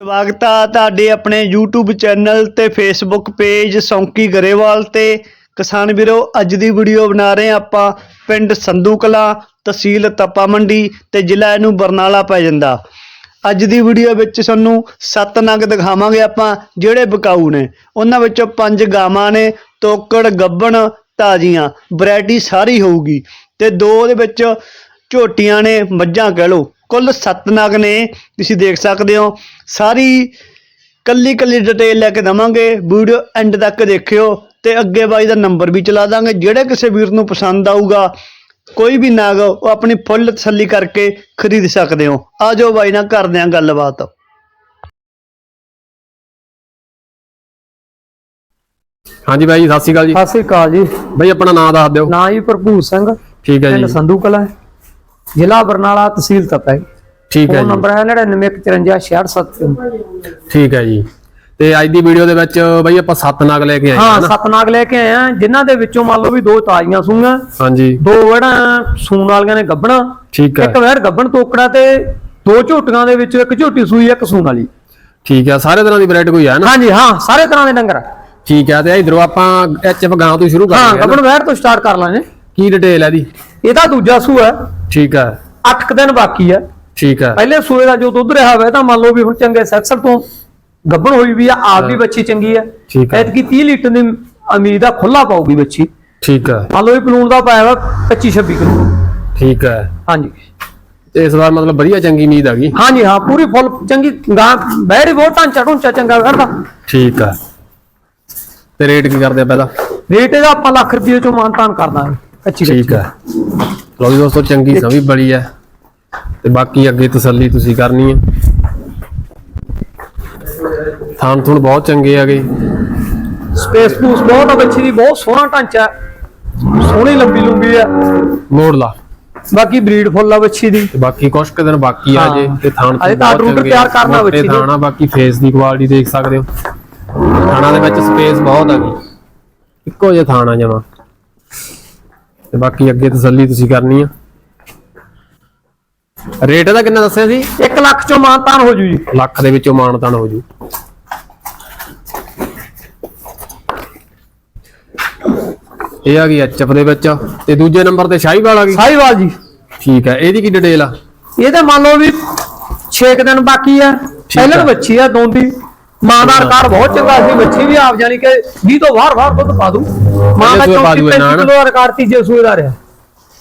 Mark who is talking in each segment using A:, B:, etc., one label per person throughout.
A: ਸਵਾਗਤ ਆ ਤੁਹਾਡੇ ਆਪਣੇ YouTube ਚੈਨਲ ਤੇ Facebook ਪੇਜ ਸੌਂਕੀ ਗਰੇਵਾਲ ਤੇ। ਕਿਸਾਨ ਵੀਰੋ, ਅੱਜ ਦੀ ਵੀਡੀਓ ਬਣਾ ਰਹੇ ਹਾਂ ਆਪਾਂ ਪਿੰਡ ਸੰਧੂ ਕਲਾਂ, ਤਹਿਸੀਲ ਤਪਾ ਮੰਡੀ ਤੇ ਜ਼ਿਲ੍ਹਾ ਇਹਨੂੰ ਬਰਨਾਲਾ ਪੈ ਜਾਂਦਾ। ਅੱਜ ਦੀ ਵੀਡੀਓ ਵਿੱਚ ਤੁਹਾਨੂੰ ਸੱਤ ਨਗ ਦਿਖਾਵਾਂਗੇ ਆਪਾਂ, ਜਿਹੜੇ ਬਕਾਊ ਨੇ। ਉਹਨਾਂ ਵਿੱਚੋਂ ਪੰਜ ਗਾਵਾਂ ਨੇ, ਤੋਕੜ, ਗੱਬਣ, ਤਾਜ਼ੀਆਂ, ਵੈਰਾਈਟੀ ਸਾਰੀ ਹੋਊਗੀ। ਤੇ ਦੋ ਦੇ ਵਿੱਚ ਝੋਟੀਆਂ ਨੇ, ਮੱਝਾਂ ਕਹਿ ਲਓ। ਕੁੱਲ ਸੱਤ ਨਗ ਨੇ ਤੁਸੀਂ ਦੇਖ ਸਕਦੇ ਹੋ। ਸਾਰੀ ਕੱਲੀ ਕੱਲੀ ਡਿਟੇਲ ਲੈ ਕੇ ਦਵਾਂਗੇ ਵੀਡੀਓ ਐਂਡ ਤੱਕ ਦੇਖਿਓ ਤੇ ਅੱਗੇ ਬਾਈ ਦਾ ਨੰਬਰ ਵੀ ਚਲਾ ਦਾਂਗੇ। ਜਿਹੜੇ ਕਿਸੇ ਵੀਰ ਨੂੰ ਪਸੰਦ ਆਊਗਾ ਕੋਈ ਵੀ ਨਾਗ ਉਹ ਆਪਣੀ ਫੁੱਲ ਤਸੱਲੀ ਕਰਕੇ ਖਰੀਦ ਸਕਦੇ ਹੋ। ਆ ਜਾਓ ਬਾਈ ਨਾਲ ਕਰਦੇ ਆਂ ਗੱਲਬਾਤ।
B: ਹਾਂਜੀ ਬਾਈ ਜੀ, ਸਤਿ ਸ਼੍ਰੀ ਅਕਾਲ ਜੀ।
C: ਸਤਿ ਸ੍ਰੀ ਅਕਾਲ ਜੀ।
B: ਬਾਈ ਆਪਣਾ ਨਾਮ ਦੱਸ ਦਿਓ।
C: ਨਾਂ ਜੀ ਭਰਪੂਰ ਸਿੰਘ।
B: ਠੀਕ ਹੈ
C: ਪਿੰਡ
B: ਜੀ
C: ਸੰਧੂ ਕਲਾਂ। ਜ਼ਿਲ੍ਹਾ ਬਰਨਾਲਾ ਤਹਿਸੀਲ ਤਪਾ ਹੈ।
B: ਠੀਕ ਹੈ ਜੀ।
C: ਨੰਬਰ ਹੈ 99545667
B: ਠੀਕ ਹੈ ਜੀ। ਤੇ ਅੱਜ ਦੀ ਵੀਡੀਓ ਦੇ ਵਿੱਚ ਬਾਈ ਆਪਾਂ ਸੱਤ ਨਗ ਲੈ ਕੇ ਆਏ ਹਾਂ
C: ਹਾਂ ਸੱਤ ਨਾਗ ਲੈ ਕੇ ਆਏ ਆ ਜਿਨ੍ਹਾਂ ਦੇ ਵਿੱਚੋਂ ਮੰਨ ਲਓ ਵੀ ਦੋ ਤਾਜ਼ੀਆਂ ਸੂਈਆਂ
B: ਹਾਂਜੀ।
C: ਦੋ ਵੜਾਂ ਸੂਣ ਵਾਲੀਆਂ ਨੇ ਗੱਬਣਾ
B: ਠੀਕ ਹੈ।
C: ਇੱਕ ਵੈੜ ਗੱਬਣ ਤੋਕੜਾ ਤੇ ਦੋ ਝੋਟੀਆਂ ਦੇ ਵਿੱਚੋਂ ਇੱਕ ਝੋਟੀ ਸੂਈ ਇੱਕ ਸੂਣ ਵਾਲੀ।
B: ਠੀਕ ਹੈ ਸਾਰੇ ਤਰ੍ਹਾਂ ਦੀ ਵੈਰਾਈਟੀ ਕੋਈ ਹੈ ਨਾ?
C: ਹਾਂਜੀ ਹਾਂ ਸਾਰੇ ਤਰ੍ਹਾਂ ਦੇ ਡੰਗਰ।
B: ਠੀਕ ਹੈ ਤੇ ਇਧਰੋਂ ਆਪਾਂ ਐਚਐਫ ਗਾਂ ਤੋਂ ਸ਼ੁਰੂ
C: ਹਾਂ
B: ਕਰਾਂਗੇ
C: ਗੱਬਣ ਵੈੜ ਤੋਂ ਸਟਾਰਟ ਕਰ ਲਾਂਗੇ।
B: ਕੀ ਡਿਟੇਲ ਹੈ ਦੀ
C: ਇਹਦਾ ਦੂਜਾ ਸੂ ਹੈ।
B: ਠੀਕ ਹੈ।
C: 8 ਦਿਨ ਬਾਕੀ ਹੈ।
B: ਠੀਕ ਹੈ।
C: ਪਹਿਲੇ ਸੂਏ ਦਾ ਜੋ ਦੁੱਧ ਰਿਹਾ ਹੋਇਆ ਤਾਂ ਮੰਨ ਲਓ ਵੀ ਹੁਣ ਚੰਗੇ ਸੈਕਸਰ ਤੋਂ ਗੱਭਣ ਹੋਈ ਵੀ ਆ ਆਪ ਵੀ ਬੱਚੀ ਚੰਗੀ ਹੈ।
B: ਠੀਕ ਹੈ।
C: ਐਤਕੀ 30 ਲੀਟਰ ਦੀ ਉਮੀਦ ਆ ਖੁੱਲਾ ਪਾਊਗੀ ਬੱਚੀ।
B: ਠੀਕ ਹੈ।
C: ਮੰਨ ਲਓ ਵੀ ਪਲੂਣ ਦਾ ਪਾਇਆ ਵਾ 25 26 ਕਿਲੋ।
B: ਠੀਕ ਹੈ।
C: ਹਾਂਜੀ।
B: ਤੇ ਇਸ ਵਾਰ ਮਤਲਬ ਵਧੀਆ ਚੰਗੀ ਉਮੀਦ ਆ ਗਈ।
C: ਹਾਂਜੀ ਹਾਂ ਪੂਰੀ ਫੁੱਲ ਚੰਗੀ ਗਾਂ ਬੈੜੀ ਬਹੁਤ ਢਾਂਚਾ ਢੁੰਚਾ ਚੰਗਾ ਕਰਦਾ।
B: ਠੀਕ ਹੈ। ਤੇ ਰੇਟ ਕੀ ਕਰਦੇ ਆ ਪਹਿਲਾਂ?
C: ਰੇਟ ਇਹਦਾ ਆਪਾਂ ਲੱਖ ਰੁਪਏ ਚੋਂ ਮਾਨਤਾਨ ਕਰ ਦਾਂਗੇ ਅੱਛੀ
B: ਠੀਕ ਹੈ। ਲਓ ਜੀ ਦੋਸਤੋ ਚੰਗੀ ਸਭੀ ਬੜੀ ਹੈ। ਤੇ ਬਾਕੀ ਅੱਗੇ ਤਸੱਲੀ ਤੁਸੀਂ ਕਰਨੀ ਹੈ। ਥਾਣ ਥੁਣ ਬਹੁਤ ਚੰਗੇ ਹੈਗੇ।
C: ਸਪੇਸ ਪੂਸ ਬਹੁਤ ਆ ਬੱਚੀ ਦੀ ਬਹੁਤ ਸੋਹਣਾ ਢਾਂਚਾ। ਸੋਹਣੀ ਲੰਬੀ ਲੰਬੀ ਆ
B: ਮੋੜ ਲਾ।
C: ਬਾਕੀ ਬਰੀਡ ਫੁੱਲ ਆ ਬੱਚੀ ਦੀ।
B: ਤੇ ਬਾਕੀ ਕੁਛ ਕੁ ਦਿਨ ਬਾਕੀ ਆ ਜੇ। ਤੇ ਥਾਣ
C: ਤਾਂ
B: ਬਹੁਤ ਚੰਗੇ
C: ਤਿਆਰ ਕਰਨਾ ਬੱਚੀ ਦੇ।
B: ਥਾਣਾ ਬਾਕੀ ਫੇਸ ਦੀ ਕੁਆਲਿਟੀ ਦੇਖ ਸਕਦੇ ਹੋ। ਥਾਣਾ ਦੇ ਵਿੱਚ ਸਪੇਸ ਬਹੁਤ ਹੈਗੀ ਇੱਕੋ ਜਿਹਾ ਥਾਣਾ ਜਮਾ। ਤੇ ਬਾਕੀ ਅੱਗੇ ਤਸੱਲੀ ਤੁਸੀਂ ਕਰਨੀ ਆ। ਰੇਟ ਇਹਦਾ ਕਿੰਨਾ ਦੱਸਿਆ ਸੀ?
C: 1 ਲੱਖ ਚੋਂ ਮਾਨਤਾਨ ਹੋ ਜੂ ਜੀ।
B: ਲੱਖ ਦੇ ਵਿੱਚੋਂ ਮਾਨਤਾਨ ਹੋ ਜੂ। ਇਹ ਆ ਗਈ ਐਚਐਫ ਦੇ ਵਿੱਚ ਤੇ ਦੂਜੇ ਨੰਬਰ ਤੇ ਸ਼ਾਹੀਵਾਲ ਆ ਗਈ।
C: ਸਾਹੀਵਾਲ ਜੀ।
B: ਠੀਕ ਹੈ ਇਹਦੀ ਕੀ ਡਿਟੇਲ ਆ?
C: ਇਹ ਤਾਂ ਮੰਨ ਲਓ ਵੀ 6 ਦਿਨ ਬਾਕੀ ਆ। ਪਹਿਲਾਂ। ਬੱਚੀ ਆ ਦੋਂਦੀ। ਮਾਂ ਦਾ ਰਿਕਾਰਡ ਬਹੁਤ ਚੰਗਾ ਸੀ ਬੱਚੀ ਵੀ ਆਪ ਜਾਨੀ ਕਿ 20 ਤੋਂ ਬਾਹਰ ਬਾਹਰ ਦੁੱਧ ਪਾ ਦੂ ਮਾਂ ਦਾ
B: ਸੂਏ ਪਾ
C: 34
B: ਦੂ ਇਹਨਾਂ,
C: 35 ਕਿਲੋ ਰਿਕਾਰਡ ਤੀਜੇ ਸੂਏ ਦਾ ਰਿਹਾ।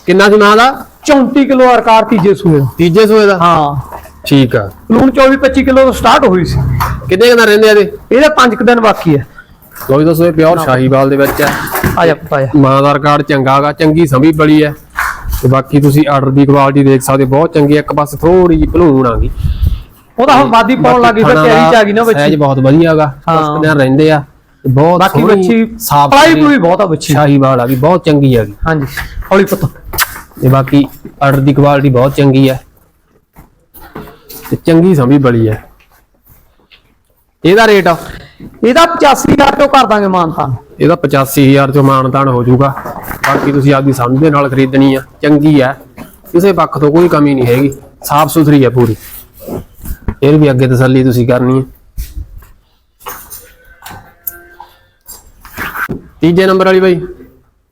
B: ਕਿੰਨਾ ਸੀ ਮਾਂ ਦਾ?
C: 34 ਕਿਲੋ ਰਿਕਾਰਡ ਤੀਜੇ ਸੂਏ ਦਾ।
B: ਤੀਜੇ ਸੂਏ ਦਾ?
C: ਹਾਂ।
B: ਠੀਕ ਆ।
C: ਲੂਣ 24 25 ਕਿਲੋ ਤੋਂ ਸਟਾਰਟ ਹੋਈ ਸੀ।
B: ਕਿੰਨੇ ਕਿੰਨਾ ਰਹਿੰਦੇ ਆ ਇਹਦੇ?
C: ਇਹਦੇ 5 ਦਿਨ ਬਾਕੀ ਆ।
B: ਲੋ ਦੱਸੋ ਇਹ ਪਿਓਰ ਸ਼ਾਹੀਵਾਲ ਦੇ ਵਿੱਚ ਹੈ
C: ਆ ਜਾ ਪੁੱਤ ਆ ਜਾ।
B: ਮਾਂ ਦਾ ਰਿਕਾਰਡ ਚੰਗਾ ਗਾ ਚੰਗੀ ਸੰਭੀ ਬੜੀ ਹੈ ਤੇ ਬਾਕੀ ਤੁਸੀਂ ਆਰਡਰ ਦੀ ਕੁਆਲਿਟੀ ਦੇਖ ਸਕਦੇ ਬਹੁਤ ਚੰਗੀ। ਇੱਕ ਪਾਸੇ ਥੋੜੀ ਜਿਹੀ ਭਲੂਣ ਆ ਗਈ।
C: ਉਹਦਾ ਹੁਣ ਵਾਦੀ ਪਾਉਣ ਲੱਗੀ
B: ਖਾਣਾ
C: ਤਿਆਰੀ ਚ ਆ ਗਈ ਨਾ
B: ਸਾਈਜ਼
C: ਬੱਚੀ
B: ਬਹੁਤ ਵਧੀਆ ਹੈਗਾ। ਉਸ ਦਿਨ ਰਹਿੰਦੇ ਆ। ਤੇ ਬਹੁਤ
C: ਬਾਕੀ
B: ਸੋਹਣੀ,
C: ਬੱਚੀ
B: ਸਾਫ਼ ਸੁਥਰੀ
C: ਬਹੁਤ ਆ ਬੱਚੀ
B: ਸ਼ਾਹੀਵਾਲ ਆ ਗਈ ਬਹੁਤ ਚੰਗੀ ਹੈਗੀ
C: ਹਾਂਜੀ। ਹੌਲੀ ਪੁੱਤ।
B: ਤੇ ਬਾਕੀ ਆਰਡਰ ਦੀ ਕੁਆਲਿਟੀ ਬਹੁਤ ਚੰਗੀ ਹੈ ਤੇ ਚੰਗੀ ਸੰਭੀ ਬੜੀ ਹੈ ਇਹਦਾ ਰੇਟ
C: ਇਹਦਾ 85000 ਤੋਂ ਕਰ ਦਾਂਗੇ ਮਾਨਤਾਨ
B: ਇਹਦਾ 85000 ਚੋਂ ਮਾਨਤਾਨ ਹੋ ਜਾਊਗਾ। ਬਾਕੀ ਤੁਸੀਂ ਆਪਦੀ ਸਮਝ ਦੇ ਨਾਲ ਖਰੀਦਣੀ ਆ। ਚੰਗੀ ਆ। ਕਿਸੇ ਪੱਖ ਤੋਂ ਕੋਈ ਕਮੀ ਨਹੀਂ ਹੈਗੀ। ਸਾਫ਼ ਸੁਥਰੀ ਆ ਪੂਰੀ। ਇਹ ਵੀ ਅੱਗੇ ਤਸੱਲੀ ਤੁਸੀਂ ਕਰਨੀ ਹੈ। ਤੀਜੇ ਨੰਬਰ ਵਾਲੀ ਬਾਈ।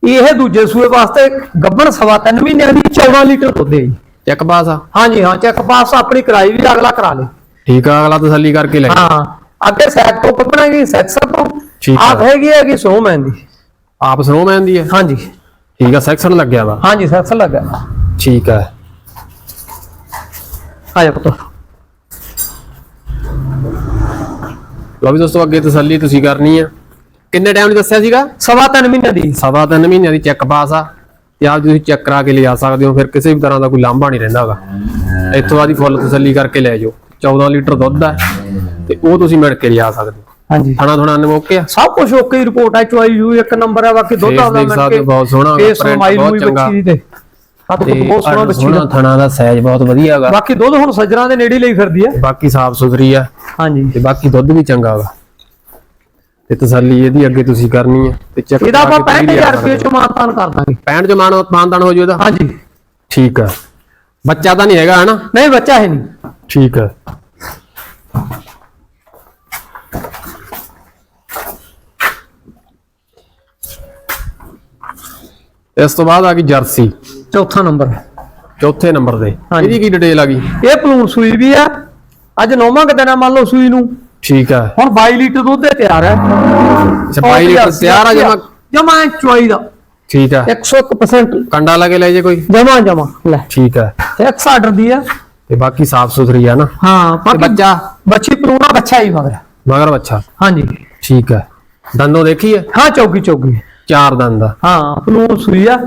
C: ਇਹ ਦੂਜੇ ਸੂਏ ਵਾਸਤੇ ਗੱਬਣ ਸਵਾ ਤਿੰਨ ਮਹੀਨਿਆਂ ਦੀ 14 ਲੀਟਰ ਦੁੱਧ ਹੈ ਜੀ।
B: ਚੈੱਕ ਪਾਸ ਆ?
C: ਹਾਂਜੀ ਹਾਂ ਚੈੱਕ ਪਾਸ ਆਪਣੀ ਕਰਾਈ ਵੀ ਅਗਲਾ ਕਰਾ ਲੇ।
B: ਠੀਕ ਆ ਅਗਲਾ ਤਸੱਲੀ ਕਰਕੇ ਲੈ।
C: ਹਾਂ ਅੱਗੇ ਸੈਟ ਤੋਂ ਕੱਪਣਾਗੀ ਸੈਕਸਰ ਤੋਂ।
B: ਠੀਕ
C: ਆਪ
B: ਹੈ।
C: ਹੈਗੀ ਹੈਗੀ ਸੋਮੈਨ ਦੀ?
B: ਆਪ ਸਨੋਮੈਨ ਦੀ ਹੈ
C: ਹਾਂਜੀ।
B: ਠੀਕ ਆ ਸੈਕਸ਼ਨ ਲੱਗਿਆ ਵਾ।
C: ਹਾਂਜੀ ਸੈਕਸਰ ਲੱਗਾ
B: ਠੀਕ ਆ।
C: ਆ ਜਾ ਪੁੱਤ।
B: ਲਓ ਵੀ ਦੋਸਤੋ ਅੱਗੇ ਤਸੱਲੀ ਤੁਸੀਂ ਕਰਨੀ ਆ। ਕਿੰਨੇ ਟਾਈਮ ਦੀ ਦੱਸਿਆ ਸੀਗਾ?
C: ਸਵਾ ਤਿੰਨ ਮਹੀਨਿਆਂ ਦੀ।
B: ਸਵਾ ਤਿੰਨ ਮਹੀਨਿਆਂ ਦੀ ਚੈੱਕ ਪਾਸ ਆ। ਤੇ ਆਪ ਤੁਸੀਂ ਚੈੱਕ ਕਰਾ ਕੇ ਲਿਜਾ ਸਕਦੇ ਹੋ ਫਿਰ ਕਿਸੇ ਵੀ ਤਰ੍ਹਾਂ ਦਾ ਕੋਈ ਲਾਂਭਾ ਨਹੀਂ ਰਹਿੰਦਾਗਾ ਇੱਥੋਂ ਆਦੀ ਫੁੱਲ ਤਸੱਲੀ ਕਰਕੇ ਲੈ ਜਾਓ। 14 ਲੀਟਰ ਦੁੱਧ ਆ ਤੇ ਉਹ ਤੁਸੀਂ ਮਿਲ ਕੇ ਲਿਆ ਸਕਦੇ ਹੋ।
C: ਹਾਂਜੀ।
B: ਥਣਾ ਥਣਾ ਨਮੋਕੇ ਆ?
C: ਸਭ ਕੁਝ ਓਕੇ ਰਿਪੋਰਟ ਹੈ ਚੁਆਈ ਯੂ ਇੱਕ ਨੰਬਰ ਹੈ ਬਾਕੀ ਦੁੱਧ ਆਉਂਦਾ
B: ਸਕਦੇ ਹੋ, ਬਹੁਤ ਸੋਹਣਾ
C: ਫੇਸ। ਬੱਚੀ ਦੀ
B: ਹਾਂ
C: ਦਾ
B: ਥਣਾ ਬਹੁਤ ਵਧੀਆ ਹੈਗਾ
C: ਬਾਕੀ ਦੁੱਧ ਹੁਣ ਸੱਜਰਾਂ ਦੇ ਨੇੜੇ ਲਈ ਫਿਰਦੀ ਆ।
B: ਬਾਕੀ ਸਾਫ਼ ਸੁਥਰੀ ਆ।
C: ਹਾਂਜੀ।
B: ਤੇ ਬਾਕੀ ਦੁੱਧ ਵੀ ਚੰਗਾ ਹੈਗਾ ਤੇ ਤਸੱਲੀ ਇਹਦੀ ਅੱਗੇ ਤੁਸੀਂ ਕਰਨੀ ਹੈ ਤੇ ਚੱਕ
C: ਇਹਦਾ ਆਪਾਂ 65000 ਰੁਪਏ ਚ ਮਾਨਤਾਨ ਕਰ ਦਾਂਗੇ।
B: 65 ਚ ਮਾਨਤਾਨ ਹੋ ਜੂ ਇਹਦਾ?
C: ਹਾਂਜੀ।
B: ਠੀਕ ਆ। ਬੱਚਾ ਤਾਂ ਨਹੀਂ ਹੈਗਾ ਹਨਾ?
C: ਨਹੀਂ ਬੱਚਾ ਹੈ ਨਹੀਂ।
B: ਠੀਕ ਆ। ਇਸ ਤੋਂ ਬਾਅਦ ਆ ਗਈ ਜਰਸੀ।
C: ਚੌਥਾ ਨੰਬਰ।
B: ਚੌਥੇ ਨੰਬਰ
C: ਹਾਂਜੀ।
B: ਇਹਦੀ ਕੀ ਡਿਟੇਲ ਆ ਗਈ?
C: ਇਹ ਪਲੂਣ ਸੂਈ ਵੀ ਆ। ਅੱਜ ਨੌਵਾਂ ਕੁ ਦਿਨ ਆ ਮੰਨ ਲਓ ਸੂਈ ਨੂੰ।
B: ਠੀਕ ਹੈ
C: ਹੁਣ 22 ਲੀਟਰ ਦੁੱਧ ਦੇ ਤਿਆਰ ਹੈ
B: ਅੱਛਾ 22 ਲੀਟਰ ਤਿਆਰ ਆ ਜਮਾ?
C: ਜਮਾ ਚੁਆਈ ਦਾ।
B: ਠੀਕ ਹੈ
C: 101%
B: ਕੰਡਾ ਲਾ ਕੇ ਲੈ ਜੇ ਕੋਈ?
C: ਜਮਾ ਜਮਾ। ਲੈ।
B: ਠੀਕ ਹੈ
C: ਐਕਸ ਆਰਡਰ ਦੀ ਆ।
B: ਤੇ ਬਾਕੀ ਸਾਫ਼ ਸੁਥਰੀ ਆ ਨਾ?
C: ਹਾਂ
B: ਤੇ
C: ਬਾਕੀ
B: ਬੱਚਾ?
C: ਬੱਚੀ ਪਲੂਣਾ ਬੱਚਾ ਹੀ ਮਗਰ।
B: ਮਗਰ ਬੱਚਾ?
C: ਹਾਂਜੀ।
B: ਠੀਕ ਹੈ ਦੰਦੋਂ ਦੇਖੀ ਹੈ
C: ਹਾਂ ਚੌਕੀ ਚੌਕੀ
B: ਚਾਰ ਦੰਦ ਆ।
C: ਹਾਂ ਪਲੂਣ ਸੂਈ ਆ।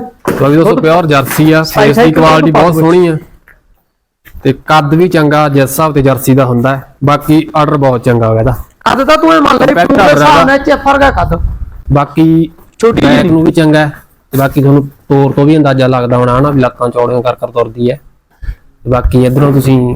B: ਲਓ ਦੋਸਤੋ ਪਿਓਰ ਜਰਸੀ ਆ ਫੇਸ ਦੀ ਕੁਆਲਿਟੀ ਬਹੁਤ ਸੋਹਣੀ ਆ। ਤੇ ਕੱਦ ਵੀ ਚੰਗਾ ਜਿਸ ਹਿਸਾਬ ਤੇ ਜਰਸੀ ਦਾ ਹੁੰਦਾ ਹੈ। ਬਾਕੀ ਆਰਡਰ ਬਹੁਤ ਚੰਗਾ ਹੋਗਾ ਇਹਦਾ।
C: ਕੱਦ ਤਾਂ ਤੂੰ ਇਹ ਮੰਨ ਲੈ
B: order
C: ਹਿਸਾਬ। ਨਾਲ ਚ ਫ਼ਰਕ ਆ ਕੱਦ।
B: ਬਾਕੀ
C: ਛੋਟੀ ਜਿਹੀ
B: ਨੂੰ ਵੀ ਚੰਗਾ ਹੈ। ਤੇ ਬਾਕੀ ਤੁਹਾਨੂੰ ਤੋਰ ਤੋਂ ਵੀ ਅੰਦਾਜ਼ਾ ਲੱਗਦਾ ਹੋਣਾ ਹਨਾ ਵੀ ਲੱਤਾਂ ਚੌੜੀਆਂ ਕਰ ਕਰ ਤੁਰਦੀ ਹੈ। ਬਾਕੀ ਇਧਰੋਂ ਤੁਸੀਂ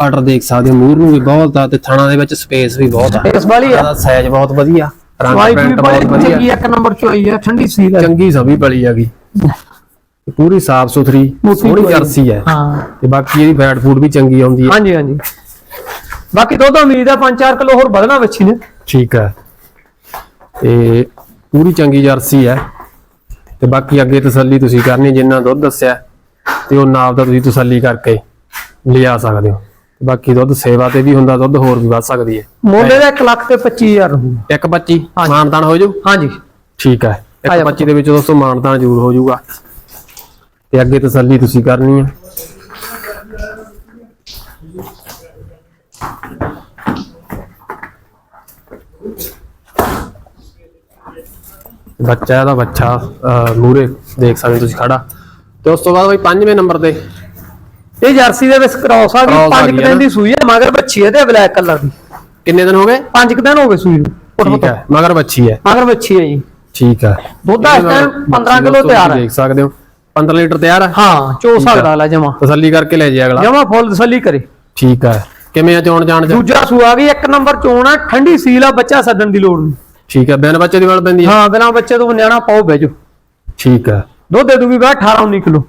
B: ਆਰਡਰ ਦੇਖ ਸਕਦੇ ਹੋ ਮੂਰ ਨੂੰ ਵੀ ਬਹੁਤ ਆ ਤੇ ਥਣਾ ਦੇ ਵਿੱਚ ਸਪੇਸ ਵੀ ਬਹੁਤ ਆ।
C: ਇਸ ਵਾਲੀ ਆ।
B: ਸਾਈਜ਼ ਬਹੁਤ ਵਧੀਆ ਰੰਗ ਪੈਂਟ ਬਹੁਤ ਵਧੀਆ।
C: ਇੱਕ ਨੰਬਰ ਚੋਈ ਆ ਠੰਡੀ ਹੈ
B: ਚੰਗੀ ਸਭੀ ਬਲੀ ਹੈਗੀ ਤੇ ਪੂਰੀ ਸਾਫ਼ ਸੁਥਰੀ
C: ਮੋਟੀ
B: ਸੋਹਣੀ। ਜਰਸੀ ਹੈ।
C: ਹਾਂ।
B: ਤੇ ਬਾਕੀ ਇਹਦੀ ਫੈਟ ਫੂਡ ਵੀ ਚੰਗੀ ਆਉਂਦੀ ਹੈ।
C: ਹਾਂਜੀ ਹਾਂਜੀ। ਬਾਕੀ ਦੁੱਧ ਉਮੀਦ ਆ 5-4 ਕਿਲੋ ਹੋਰ ਵਧਣਾ ਬੱਚੀ ਨੇ।
B: ਠੀਕ ਹੈ। ਤੇ ਪੂਰੀ ਚੰਗੀ ਜਰਸੀ ਹੈ। ਤੇ ਬਾਕੀ ਅੱਗੇ ਤਸੱਲੀ ਤੁਸੀਂ ਕਰਨੀ ਜਿੰਨਾ ਦੁੱਧ ਦੱਸਿਆ ਤੇ ਉਹ ਨਾਪ ਦਾ ਤੁਸੀਂ ਤਸੱਲੀ ਕਰਕੇ ਲਿਆ ਸਕਦੇ ਹੋ। ਬਾਕੀ ਦੁੱਧ ਸੇਵਾ ਤੇ ਵੀ ਹੁੰਦਾ ਦੁੱਧ ਹੋਰ ਵੀ ਵੱਧ ਸਕਦੀ ਹੈ।
C: ਮੁੱਲ ਦਾ 1 ਲੱਖ ਤੇ 25000 ਰਹੂ
B: ਇੱਕ 25
C: ਹਾਂਜੀ।
B: ਮਾਨਤਾਨ ਹੋ ਜਾਊ
C: ਹਾਂਜੀ।
B: ਠੀਕ ਹੈ।
C: ਆ
B: ਇੱਕ
C: ਜਾ
B: 25 ਦੇ ਵਿੱਚ ਦੋਸਤੋ ਮਾਨਤਾਨ ਜ਼ਰੂਰ ਹੋ ਜਾਊਗਾ। ਤੇ ਅੱਗੇ ਤਸੱਲੀ ਤੁਸੀਂ ਕਰਨੀ ਹੈ ਬੱਚਾ ਇਹਦਾ ਬੱਚਾ ਮੂਰੇ ਦੇਖ ਸਕਦੇ ਤੁਸੀਂ ਖੜਾ। ਤੇ ਉਸ ਤੋਂ ਬਾਅਦ ਬਈ ਪੰਜਵੇਂ ਨੰਬਰ ਤੇ।
C: ਇਹ ਜਰਸੀ ਦੇ ਵਿੱਚ ਕ੍ਰਾਸ ਆ ਗਈ
B: Cross ਆ
C: 5
B: ਗਈ
C: ਦਿਨ ਦੀ ਸੂਈ ਹੈ ਮਗਰ ਬੱਚੀ ਹੈ ਤੇ ਬਲੈਕ ਕਲਰ ਦੀ।
B: ਕਿੰਨੇ ਦਿਨ ਹੋ ਗਏ?
C: 5 ਦਿਨ ਹੋ ਗਏ ਸੂਈ ਨੂੰ
B: ਠੀਕ। ਹੈ ਮਗਰ ਬੱਚੀ ਹੈ।
C: ਮਗਰ ਬੱਚੀ ਹੈ ਜੀ।
B: ਠੀਕ ਹੈ
C: ਦੁੱਧ ਇਸ ਟਾਈਮ 15 ਕਿਲੋ ਤਿਆਰ ਹੈ
B: ਦੇਖ ਸਕਦੇ ਹੋ। 15 ਲੀਟਰ ਤਿਆਰ ਹੈ
C: ਹਾਂ ਚੋ
B: ਆ।
C: ਸਕਦਾ ਲੈ ਜਮਾ।
B: ਤਸੱਲੀ ਕਰਕੇ ਲੈ ਜੇ ਅਗਲਾ।
C: ਜਮਾ ਫੁੱਲ ਤਸੱਲੀ ਕਰੇ।
B: ਠੀਕ ਹੈ ਕਿਵੇਂ ਆ ਚੋਣ ਜਾਣ
C: ਦੂਜਾ ਸੂ ਆ ਗਈ ਇੱਕ ਨੰਬਰ ਚੋਣ ਆ। ਠੰਡੀ ਸੀਲ ਆ ਬੱਚਾ ਛੱਡਣ ਦੀ ਲੋੜ ਨਹੀਂ
B: ਠੀਕ ਹੈ ਬਿਨ ਬੱਚੇ ਦੀ ਵਲ ਪੈਂਦੀ ਹੈ
C: ਹਾਂ ਬਿਨਾ ਬੱਚੇ ਤੋਂ ਨਿਆਣਾ ਪਾਓ ਬਹਿ ਜਾਓ।
B: ਠੀਕ ਹੈ
C: ਦੁੱਧ ਦੇ ਦੂਗੀ ਬਾ 18 19 ਕਿਲੋ।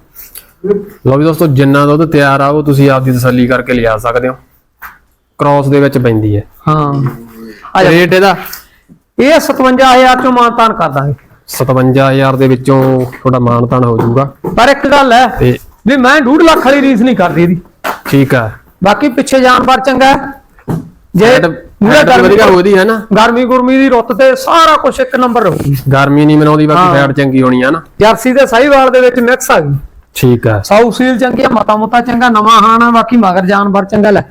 B: ਲਓ ਵੀ ਦੋਸਤੋ ਜਿੰਨਾ ਦੁੱਧ ਤਿਆਰ ਆ ਉਹ ਤੁਸੀਂ ਆਪਦੀ ਤਸੱਲੀ ਕਰਕੇ ਲਿਆ ਸਕਦੇ ਹੋ। ਕ੍ਰਾਸ ਦੇ ਵਿੱਚ ਪੈਂਦੀ ਹੈ
C: ਹਾਂ। ਆ
B: ਰੇਟ ਇਹਦਾ?
C: ਇਹ 57000 ਚੋਂ ਮਾਨਤਾਨ ਕਰ ਦਾਂਗੇ।
B: 57000 ਦੇ ਵਿੱਚੋਂ ਤੁਹਾਡਾ ਮਾਨਤਾਨ ਹੋ ਜਾਊਗਾ।
C: ਪਰ ਇੱਕ ਗੱਲ ਹੈ ਵੀ ਮੈਂ 2.5 ਲੱਖ ਵਾਲੀ ਰੀਸ ਨਹੀਂ ਕਰਦੀ ਇਹਦੀ।
B: ਠੀਕ ਹੈ।
C: ਬਾਕੀ ਪਿੱਛੇ ਜਾਨਵਰ ਚੰਗਾ। ਜੇ
B: ਰੇਟ
C: ਗਰਮੀ
B: ਹੋਦੀ ਹੈ ਨਾ।
C: ਗਰਮੀ ਗੁਰਮੀ ਦੀ ਰੁੱਤ ਤੇ ਸਾਰਾ ਕੁਝ ਇੱਕ ਨੰਬਰ ਰਹੂਗੀ
B: ਗਰਮੀ ਨਹੀਂ ਮਨਾਉਂਦੀ ਬਾਕੀ। ਫੈਟ ਚੰਗੀ ਹੋਣੀ ਹੈ ਨਾ।
C: ਜਰਸੀ ਤੇ ਸਾਈਵਾਲ ਦੇ ਵਿੱਚ ਮਿਕਸ ਆ ਗਈ।
B: ਠੀਕ ਹੈ।
C: ਸਾਊ ਸੀਲ ਚੰਗੀ ਆ ਮਤਾ ਮੁਤਾ ਚੰਗਾ ਨਵਾਂ ਹਾਣਾ ਬਾਕੀ ਮਗਰ ਜਾਨਵਰ ਚੰਗਾ ਲੈ।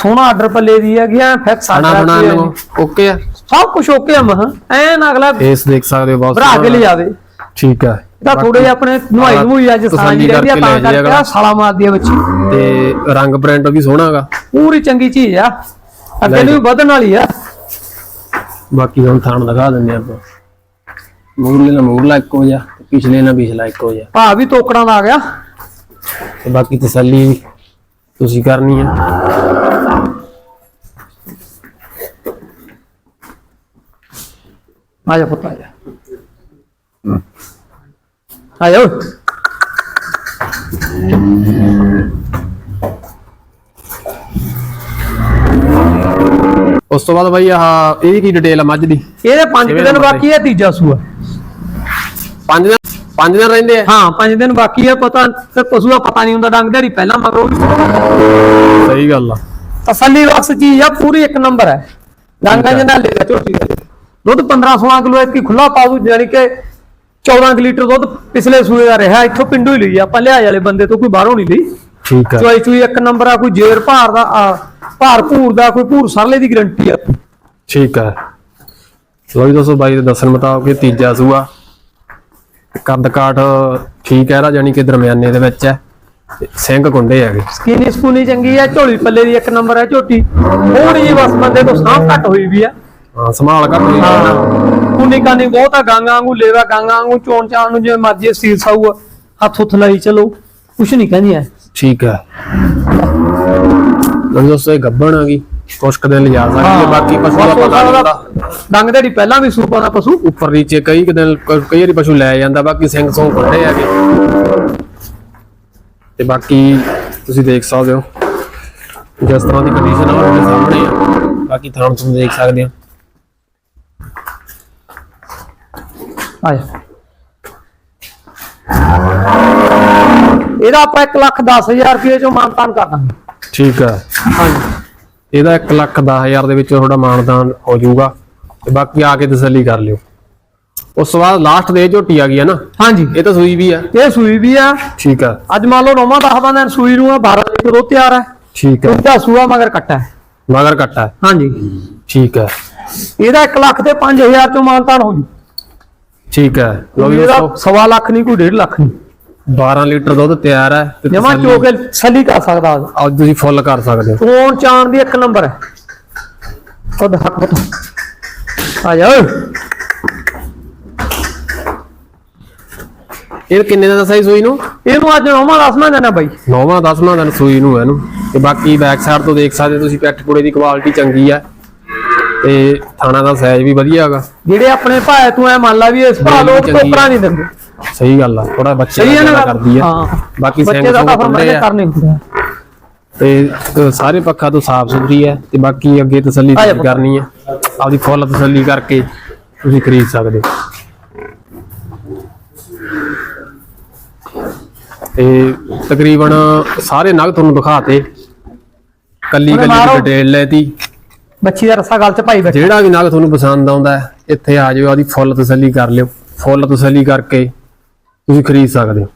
C: ਸੋਹਣਾ ਆਰਡਰ ਪੱਲੇ ਦੀ ਹੈਗੀ ਆ ਫਿਕਸ ਆਰਡਰ
B: ਬਣਾ ਲਓ ਓਕੇ ਆ?
C: ਸਭ ਕੁਝ ਓਕੇ ਆ ਮਹਾਂ। ਐਨ ਅਗਲਾ
B: ਫੇਸ ਦੇਖ ਸਕਦੇ ਹੋ ਬਹੁਤ
C: ਭਰਾ ਕੇ। ਲੈ ਜਾਵੇ
B: ਠੀਕ ਹੈ
C: ਇਹਦਾ ਥੋੜੇ ਜਿਹੇ ਆਪਣੇ ਨੁਹਾਈ ਨੁਹਾਈ ਅੱਜ ਸਾਂਝੀ ਰਹਿੰਦੀ ਆ ਤਾਂ ਕਰਕੇ। ਆਹ ਸਾਲਾ ਮਾਰਦੀ ਆ ਬੱਚੀ
B: ਤੇ ਰੰਗ ਪ੍ਰਿੰਟ ਵੀ ਸੋਹਣਾ ਹੈਗਾ
C: ਪੂਰੀ ਚੰਗੀ ਚੀਜ਼ ਆ। ਅੱਗੇ ਨੂੰ ਵਧਣ ਵਾਲੀ ਆ।
B: ਬਾਕੀ ਹੁਣ ਥਾਣ ਦਿਖਾ ਦਿੰਦੇ ਆਪਾਂ। ਮੂਰਲੇ ਨਾਲ ਮੂਰਲਾ ਇੱਕੋ ਜਿਹਾ ਤੇ ਪਿਛਲੇ ਨਾਲ ਪਿਛਲਾ ਇੱਕੋ ਜਿਹਾ।
C: ਭਾ ਵੀ ਤੋਕੜਾਂ ਦਾ ਆ ਗਿਆ।
B: ਤੇ ਬਾਕੀ ਤਸੱਲੀ ਤੁਸੀਂ ਕਰਨੀ ਹੈ
C: ਆ ਜਾ ਪੁੱਤ ਆ ਜਾ ਆ।
B: ਉਸ ਤੋਂ ਬਾਅਦ ਬਾਈ ਆਹ ਇਹਦੀ ਕੀ ਡਿਟੇਲ ਆ ਮੱਝ ਦੀ?
C: ਇਹਦੇ 5
B: ਛੇਵੇਂ
C: ਦਿਨ
B: ਨੰਬਰ
C: ਬਾਕੀ ਹੈ ਤੀਜਾ ਸੂਆ।
B: ਪੰਜ ਦਿਨ ਪੰਜ ਦਿਨ ਰਹਿੰਦੇ ਆ?
C: ਹਾਂ 5 ਦਿਨ ਬਾਕੀ ਹੈ ਪਤਾ ਤੇ ਪਸ਼ੂ ਦਾ ਪਤਾ ਨਹੀਂ ਹੁੰਦਾ ਡੰਗ ਦਿਹਾੜੀ ਪਹਿਲਾਂ ਮਗਰੋਂ
B: ਸਹੀ ਗੱਲ ਆ।
C: ਤਸੱਲੀ ਬਖਸ਼ ਚੀਜ਼ ਆ ਪੂਰੀ ਇੱਕ ਨੰਬਰ ਹੈ ਡਾਂਗਾ ਜਿਹਾ ਨਾਲ ਲੈ ਝੋਟੀ ਦਾ ਦੁੱਧ 15 16 ਕਿਲੋ ਇਤਕੀ ਖੁੱਲਾ ਪਾ ਦੂ ਜਾਨੀ ਕਿ 14 ਕੁ ਲੀਟਰ ਦੁੱਧ ਪਿਛਲੇ ਸੂਏ ਦਾ ਰਿਹਾ ਇੱਥੋਂ ਪਿੰਡੋਂ ਹੀ ਲਈ ਆਪਾਂ ਲਿਆ ਵਾਲੇ ਬੰਦੇ ਤੋਂ ਕੋਈ ਬਾਹਰੋਂ ਨਹੀਂ ਲਈ।
B: ਠੀਕ ਆ।
C: ਚੋਈ ਚੋਈ ਇੱਕ ਨੰਬਰ ਆ ਕੋਈ ਜੇਰ ਭਾਰ ਦਾ ਭਾਰ ਭੂਰ ਦਾ ਕੋਈ ਭੂਰ ਸਰਲੇ ਦੀ ਗਰੰਟੀ ਆ।
B: ਠੀਕ ਆ। ਲੋ ਜੀ ਦੋਸਤੋ ਬਾਈ ਦੇ ਦੱਸਣ ਮੁਤਾਬਕ ਇਹ ਤੀਜਾ ਸੂਆ। ਕੱਦ ਕਾਠ ਠੀਕ ਹੈ ਇਹਦਾ ਜਾਨੀ ਕਿ ਦਰਮਿਆਨੇ ਦੇ ਵਿੱਚ ਹੈ। ਸਿੰਘ ਕੁੰਡੇ ਹੈਗੇ।
C: ਸਕੀਨੀ ਸਕੂਨੀ ਚੰਗੀ ਆ ਝੋਲੀ ਪੱਲੇ ਦੀ ਇੱਕ ਨੰਬਰ ਆ ਝੋਟੀ। ਥੋੜੀ ਜਿਹੀ ਬਸ ਬੰਦੇ ਤੋਂ ਸਾਹ ਘੱਟ ਹੋਈ ਵੀ ਆ।
B: ਹਾਂ ਸੰਭਾਲ ਕਰ ਲਈ।
C: ਹਾਂ। ਕੁਨੀ ਕਾਨੀ ਬਹੁਤ ਗਾਂਗਾ ਵਾਂਗੂ ਲੇਵਾ ਗਾਂਗਾ ਵਾਂਗੂ ਚੋਣ ਚਾਣ ਨੂੰ ਜਿਵੇਂ ਮਰਜ਼ੀ ਸੀਲ ਸਾਊ ਹੱਥ ਹੁੱਥ ਲਾਈ ਚਲੋ ਕੁਛ ਨਹੀਂ ਕਹਿੰਦੀ ਐ।
B: ਠੀਕ ਹੈ ਲੋ ਦੋਸਤੋ ਇਹ ਗੱਬਣ ਆ ਗਈ। ਕੁਛ ਕੁ ਦਿਨ ਲਿਜਾ ਸਕਦੀ ਹੈ। ਬਾਕੀ ਪਸ਼ੂ ਦਾ ਪਤਾ ਨਹੀਂ ਹੁੰਦਾ।
C: ਡੰਗ ਦੇ ਪਹਿਲਾਂ ਵੀ ਸੂਪਾਂ ਦਾ ਪਸ਼ੂ।
B: ਉੱਪਰ ਨੀਚੇ ਕਈ ਕੁ ਦਿਨ ਕ- ਕਈ ਵਾਰੀ ਪਸ਼ੂ ਲੈ ਜਾਂਦਾ ਬਾਕੀ ਸਿੰਘ ਸੌਂ ਖੁੱਲੇ ਹੈਗੇ। ਤੇ ਬਾਕੀ ਤੁਸੀਂ ਦੇਖ ਸਕਦੇ ਹੋ ਜਿਸ ਤਰ੍ਹਾਂ ਦੀ ਕੰਡੀਸ਼ਨ ਆ ਉਹ ਤੁਹਾਡੇ ਸਾਹਮਣੇ ਆ। ਬਾਕੀ ਥਾਂ ਤੁਸੀਂ ਦੇਖ ਸਕਦੇ ਹੋ।
C: ਆ ਜਾ ਇਹਦਾ ਆਪਾਂ 1 ਲੱਖ 10000 ਰੁਪਏ ਚੋਂ ਮਾਨਤਾਨ ਕਰ ਦਾਂਗੇ।
B: ਠੀਕ ਹੈ
C: ਹਾਂਜੀ।
B: ਇਹਦਾ 1 ਲੱਖ 10000 ਦੇ ਵਿੱਚ ਤੁਹਾਡਾ ਮਾਨਦਾਨ ਹੋ ਜਾਊਗਾ ਤੇ ਬਾਕੀ ਆ ਕੇ ਤਸੱਲੀ ਕਰ ਲਿਓ। ਉਸ ਤੋਂ ਬਾਅਦ ਲਾਸਟ ਦੇ ਝੋਟੀ ਆ ਗਈ ਹੈ ਨਾ?
C: ਹਾਂਜੀ।
B: ਇਹ ਤਾਂ ਸੂਈ ਵੀ ਆ।
C: ਇਹ ਸੂਈ ਵੀ ਆ।
B: ਠੀਕ ਹੈ
C: ਅੱਜ ਮੰਨ ਲਓ ਨੌਵਾਂ 10 ਦਿਨ ਸੂਈ ਨੂੰ ਆ 12 ਲੀਟਰ ਦੁੱਧ ਤਿਆਰ ਹੈ
B: ਠੀਕ ਹੈ
C: ਉਹਦਾ ਸੂਆ ਮਗਰ ਕੱਟਾ ਹੈ।
B: ਮਗਰ ਕੱਟਾ ਹੈ।
C: ਹਾਂਜੀ।
B: ਠੀਕ ਹੈ
C: ਇਹਦਾ 1 ਲੱਖ ਤੇ 5000 ਚੋਂ ਮਾਨਤਾਨ ਹੋ ਜੂ।
B: ਠੀਕ ਹੈ। ਲੋ ਵੀ
C: ਇਹਦਾ
B: ਦੋਸਤੋ।
C: ਸਵਾ ਲੱਖ ਨਹੀਂ ਕੋਈ 1.5 ਲੱਖ ਨਹੀਂ।
B: 12 ਲੀਟਰ ਦੁੱਧ ਤਿਆਰ ਹੈ। ਤੇ
C: ਜਮਾ ਚੋ ਕੇ ਸੱਲੀ ਕਰ ਸਕਦਾ
B: ਅੱਜ ਤੁਸੀਂ ਫੁੱਲ ਕਰ ਸਕਦੇ ਹੋ।
C: ਫੋਨ ਚਾਣ ਦੀ ਇੱਕ ਨੰਬਰ ਹੈ। ਖੁਦ ਬਤਾ ਆ ਜਾ ਓਏ।
B: ਇਹ ਕਿੰਨੇ ਦਾ ਦੱਸਿਆ ਸੀ ਸੂਈ ਨੂੰ?
C: ਇਹਨੂੰ ਅੱਜ ਨੌਵਾਂ ਦੱਸਣਾ ਜਾਣਾ ਬਾਈ।
B: ਨੌਵਾਂ ਦਸਵਾਂ ਦਿਨ ਸੂਈ ਨੂੰ ਹੈ ਇਹਨੂੰ। ਤੇ ਬਾਕੀ ਬੈਕ ਸਾਈਡ ਤੋਂ ਦੇਖ ਸਕਦੇ ਹੋ ਤੁਸੀਂ ਪੈਟ ਪੂੜੇ ਦੀ ਕੁਆਲਿਟੀ ਚੰਗੀ ਹੈ। ਤੇ ਥਾਣਾ ਦਾ ਸਾਈਜ਼ ਵੀ ਵਧੀਆ ਹੈਗਾ।
C: ਜਿਹੜੇ ਆਪਣੇ ਭਾਏ ਤੂੰ ਐ ਮੰਨ ਲਾ ਵੀ ਇਸ ਭਾ ਲੋਕ ਟੋਕਰਾ ਨਹੀਂ ਦਿੰਦੇ।
B: ਸਹੀ ਗੱਲ ਆ ਥੋੜਾ ਬੱਚੇ
C: ਸਹੀ ਹੈ ਨਾ
B: ਕਰਦੀ ਹਾਂ। ਬਾਕੀ
C: ਬੱਚੇ ਦਾ ਤਾਂ
B: ਸੁੰਘ
C: ਫਿਰ
B: ਖੁੱਲੇ
C: ਮੈਨੇ
B: ਆ।
C: ਕਰਨੇ ਹੁੰਦੇ ਆ।
B: ਤੇ ਸਾਰੇ ਪੱਖਾਂ ਤੋਂ ਸਾਫ਼ ਸੁਥਰੀ ਹੈ ਤੇ ਬਾਕੀ ਅੱਗੇ ਤਸੱਲੀ
C: ਆ
B: ਕਰਨੀ ਹੈ ਆਪਦੀ ਫੁੱਲ ਤਸੱਲੀ ਕਰਕੇ ਤੁਸੀਂ ਖਰੀਦ ਸਕਦੇ। ਤੇ ਤਕਰੀਬਨ ਸਾਰੇ ਨਗ ਤੁਹਾਨੂੰ ਦਿਖਾਤੇ। ਕੱਲੀ ਕੱਲੀ। ਡਿਟੇਲ ਲੈਤੀ
C: ਬੱਚੀ ਦਾ ਰਸਾ ਗੱਲ ਚ ਪਾਈ ਬੈਠਾ।
B: ਜਿਹੜਾ ਵੀ ਨਗ ਤੁਹਾਨੂੰ ਪਸੰਦ ਆਉਂਦਾ ਹੈ, ਇੱਥੇ ਆ ਜਾਓ ਆਪਦੀ ਫੁੱਲ ਤਸੱਲੀ ਕਰ ਲਿਓ। ਫੁੱਲ ਤਸੱਲੀ ਕਰਕੇ ਤੁਸੀਂ ਖਰੀਦ ਸਕਦੇ ਹੋ।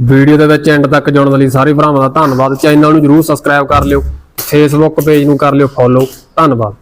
B: ਵੀਡੀਓ ਦੇ ਵਿੱਚ ਐਂਡ ਤੱਕ ਜੁੜਨ ਲਈ ਸਾਰੇ ਭਰਾਵਾਂ ਦਾ ਧੰਨਵਾਦ। ਚੈਨਲ ਨੂੰ ਜਰੂਰ ਸਬਸਕ੍ਰਾਈਬ ਕਰ ਲਿਓ। ਫੇਸਬੁੱਕ ਪੇਜ ਨੂੰ ਕਰ ਲਿਓ ਫੋਲੋ ਧੰਨਵਾਦ।